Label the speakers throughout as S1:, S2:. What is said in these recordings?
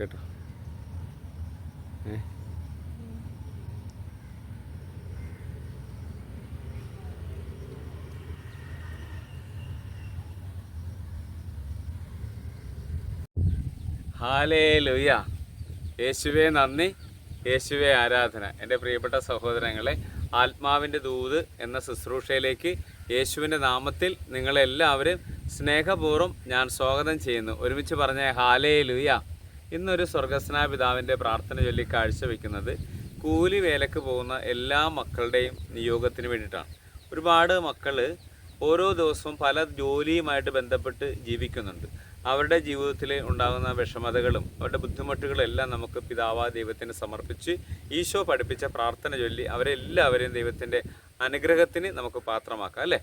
S1: കേട്ടോ. ഏ? ഹാലേ ലുയ്യ യേശുവെ നന്ദി. യേശുവേ ആരാധന. എന്റെ പ്രിയപ്പെട്ട സഹോദരങ്ങളെ ആത്മാവിന്റെ ദൂത് എന്ന ശുശ്രൂഷയിലേക്ക് യേശുവിന്റെ നാമത്തിൽ നിങ്ങളെല്ലാവരും സ്നേഹപൂർവം ഞാൻ സ്വാഗതം ചെയ്യുന്നു. ഒരുമിച്ച് പറഞ്ഞ ഹാലേ ഇന്നൊരു സ്വർഗസ്നാ പിതാവിന്റെ പ്രാർത്ഥന ചൊല്ലി കാഴ്ചവെക്കുന്നത് കൂലി വേലക്ക് പോകുന്ന എല്ലാ മക്കളുടെയും നിയോഗത്തിന് വേണ്ടിയിട്ടാണ്. ഒരുപാട് മക്കൾ ഓരോ ദിവസവും പല ജോലിയുമായിട്ട് ബന്ധപ്പെട്ട് ജീവിക്കുന്നുണ്ട്. അവരുടെ ജീവിതത്തിൽ ഉണ്ടാകുന്ന വിഷമതകളും അവരുടെ ബുദ്ധിമുട്ടുകളും എല്ലാം നമുക്ക് പിതാവാ ദൈവത്തിന് സമർപ്പിച്ച് ഈശോ പഠിപ്പിച്ച പ്രാർത്ഥന ചൊല്ലി അവരെല്ലാവരെയും ദൈവത്തിന്റെ അനുഗ്രഹത്തിന് നമുക്ക് പാത്രമാക്കാം അല്ലേ?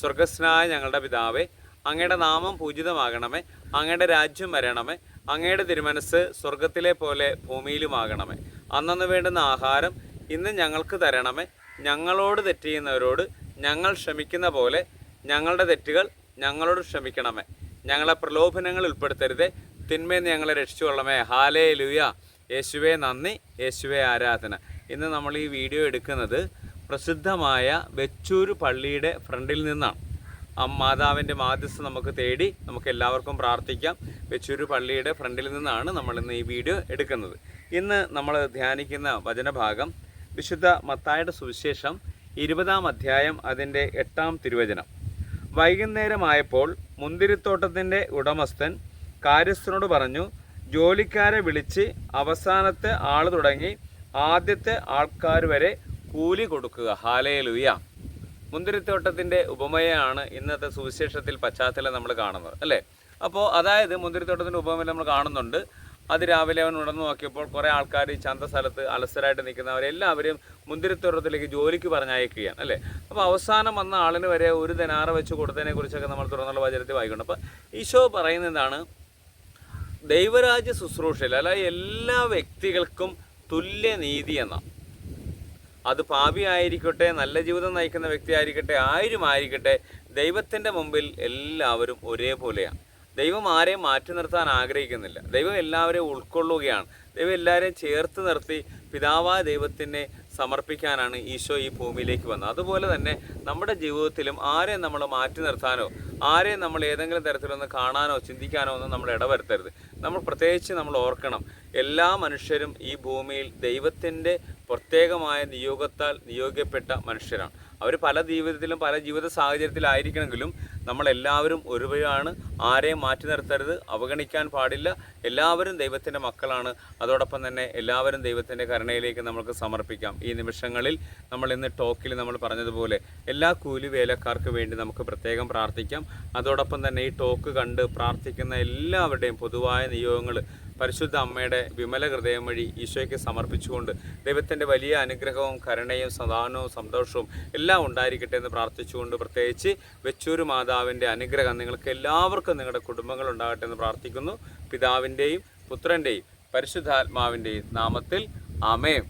S1: സ്വർഗസ്നായ ഞങ്ങളുടെ പിതാവേ അങ്ങയുടെ നാമം പൂജിതമാകണമേ അങ്ങയുടെ രാജ്യം വരണമേ അങ്ങയുടെ തിരുമനസ് സ്വർഗത്തിലെ പോലെ ഭൂമിയിലുമാകണമേ. അന്നു വേണ്ടുന്ന ആഹാരം ഇന്ന് ഞങ്ങൾക്ക് തരണമേ. ഞങ്ങളോട് തെറ്റ് ചെയ്യുന്നവരോട് ഞങ്ങൾ ക്ഷമിക്കുന്ന പോലെ ഞങ്ങളുടെ തെറ്റുകൾ ഞങ്ങളോട് ക്ഷമിക്കണമേ. ഞങ്ങളെ പ്രലോഭനങ്ങൾ ഉൾപ്പെടുത്തരുതേ. തിന്മേന്ന് ഞങ്ങളെ രക്ഷിച്ചുകൊള്ളമേ ഹാലേ ലുയ യേശുവെ നന്ദി. യേശുവെ ആരാധന. ഇന്ന് നമ്മൾ ഈ വീഡിയോ എടുക്കുന്നത് പ്രസിദ്ധമായ വെച്ചൂര് പള്ളിയുടെ ഫ്രണ്ടിൽ നിന്നാണ്. മാതാവിന്റെ മാധ്യസ്ഥ നമുക്ക് തേടി നമുക്ക് എല്ലാവർക്കും പ്രാർത്ഥിക്കാം. വെച്ചൂര് പള്ളിയുടെ ഫ്രണ്ടിൽ നിന്നാണ് നമ്മൾ ഇന്ന് ഈ വീഡിയോ എടുക്കുന്നത്. ഇന്ന് നമ്മൾ ധ്യാനിക്കുന്ന വചനഭാഗം വിശുദ്ധ മത്തായുടെ സുവിശേഷം ഇരുപതാം അധ്യായം അതിന്റെ എട്ടാം തിരുവചനം. വൈകുന്നേരമായപ്പോൾ മുന്തിരിത്തോട്ടത്തിന്റെ ഉടമസ്ഥൻ കാര്യസ്ഥനോട് പറഞ്ഞു ജോലിക്കാരെ വിളിച്ച് അവസാനത്തെ ആൾ തുടങ്ങി ആദ്യത്തെ ആൾക്കാർ വരെ കൂലി കൊടുക്കുക. ഹാലയിലുയാം ലുയ മുന്തിരിത്തോട്ടത്തിന്റെ ഉപമയാണ് ഇന്നത്തെ സുവിശേഷത്തിൽ പശ്ചാത്തലം നമ്മൾ കാണുന്നത് അല്ലേ? അപ്പോൾ അതായത് മുന്തിരിത്തോട്ടത്തിന്റെ ഉപമയിൽ നമ്മൾ കാണുന്നുണ്ട്. അത് രാവിലെ അവൻ ഉണർന്നു നോക്കിയപ്പോൾ കുറേ ആൾക്കാർ ഈ ചന്ത സ്ഥലത്ത് അലസരായിട്ട് നിൽക്കുന്നവരെല്ലാവരും മുന്തിരിത്തോട്ടത്തിലേക്ക് ജോലിക്ക് പറഞ്ഞയക്കുകയാണ് അല്ലേ? അപ്പോൾ അവസാനം വന്ന ആളിന് വരെ ഒരു ദിനാറ് വെച്ച് കൊടുത്തതിനെ കുറിച്ചൊക്കെ നമ്മൾ തുറന്നുള്ള വചനത്തിൽ വായിക്കണം അപ്പോൾ ഈശോ പറയുന്ന എന്താണ്? ദൈവരാജ്യ ശുശ്രൂഷയിൽ അല്ല എല്ലാ വ്യക്തികൾക്കും തുല്യ നീതി എന്നാണ്. അത് പാപിയായിരിക്കട്ടെ നല്ല ജീവിതം നയിക്കുന്ന വ്യക്തി ആയിരിക്കട്ടെ ആരും ആയിരിക്കട്ടെ ദൈവത്തിന്റെ മുമ്പിൽ എല്ലാവരും ഒരേപോലെയാണ്. ദൈവം ആരെയും മാറ്റി നിർത്താൻ ആഗ്രഹിക്കുന്നില്ല. ദൈവം എല്ലാവരെയും ഉൾക്കൊള്ളുകയാണ്. ദൈവം എല്ലാവരെയും ചേർത്ത് നിർത്തി പിതാവായ ദൈവത്തിനെ സമർപ്പിക്കാനാണ് ഈശോ ഈ ഭൂമിയിലേക്ക് വന്നത്. അതുപോലെ തന്നെ നമ്മുടെ ജീവിതത്തിലും ആരെ നമ്മൾ മാറ്റി നിർത്താനോ ആരെ നമ്മൾ ഏതെങ്കിലും തരത്തിലൊന്ന് കാണാനോ ചിന്തിക്കാനോ ഒന്നും നമ്മൾ ഇടവരുത്തരുത്. നമ്മൾ പ്രത്യേകിച്ച് നമ്മൾ ഓർക്കണം എല്ലാ മനുഷ്യരും ഈ ഭൂമിയിൽ ദൈവത്തിന്റെ പ്രത്യേകമായ നിയോഗത്താൽ നിയോഗിക്കപ്പെട്ട മനുഷ്യരാണ്. അവർ പല ജീവിതത്തിലും പല ജീവിത സാഹചര്യത്തിലായിരിക്കണമെങ്കിലും നമ്മളെല്ലാവരും ഒരുവരാണ്. ആരെയും മാറ്റി നിർത്തരുത്. അവഗണിക്കാൻ പാടില്ല. എല്ലാവരും ദൈവത്തിന്റെ മക്കളാണ്. അതോടൊപ്പം തന്നെ എല്ലാവരും ദൈവത്തിന്റെ കരുണയിലേക്ക് നമുക്ക് സമർപ്പിക്കാം. ഈ നിമിഷങ്ങളിൽ നമ്മൾ ഇന്ന് ടോക്കിൽ നമ്മൾ പറഞ്ഞതുപോലെ എല്ലാ കൂലി വേലക്കാർക്ക് വേണ്ടി നമുക്ക് പ്രത്യേകം പ്രാർത്ഥിക്കാം. അതോടൊപ്പം തന്നെ ഈ ടോക്ക് കണ്ട് പ്രാർത്ഥിക്കുന്ന എല്ലാവരുടെയും പൊതുവായ നിയോഗങ്ങൾ പരിശുദ്ധ അമ്മയുടെ വിമല ഹൃദയം വഴി ഈശോയ്ക്ക് സമർപ്പിച്ചുകൊണ്ട് ദൈവത്തിന്റെ വലിയ അനുഗ്രഹവും കരുണയും സദാനവും സന്തോഷവും എല്ലാം ഉണ്ടായിരിക്കട്ടെ എന്ന് പ്രാർത്ഥിച്ചുകൊണ്ട് പ്രത്യേകിച്ച് വെച്ചൂർ മാതാവിന്റെ അനുഗ്രഹം നിങ്ങൾക്ക് എല്ലാവർക്കും നിങ്ങളുടെ കുടുംബങ്ങൾ ഉണ്ടാകട്ടെ എന്ന് പ്രാർത്ഥിക്കുന്നു. പിതാവിന്റെയും പുത്രന്റെയും പരിശുദ്ധാത്മാവിന്റെയും നാമത്തിൽ ആമേം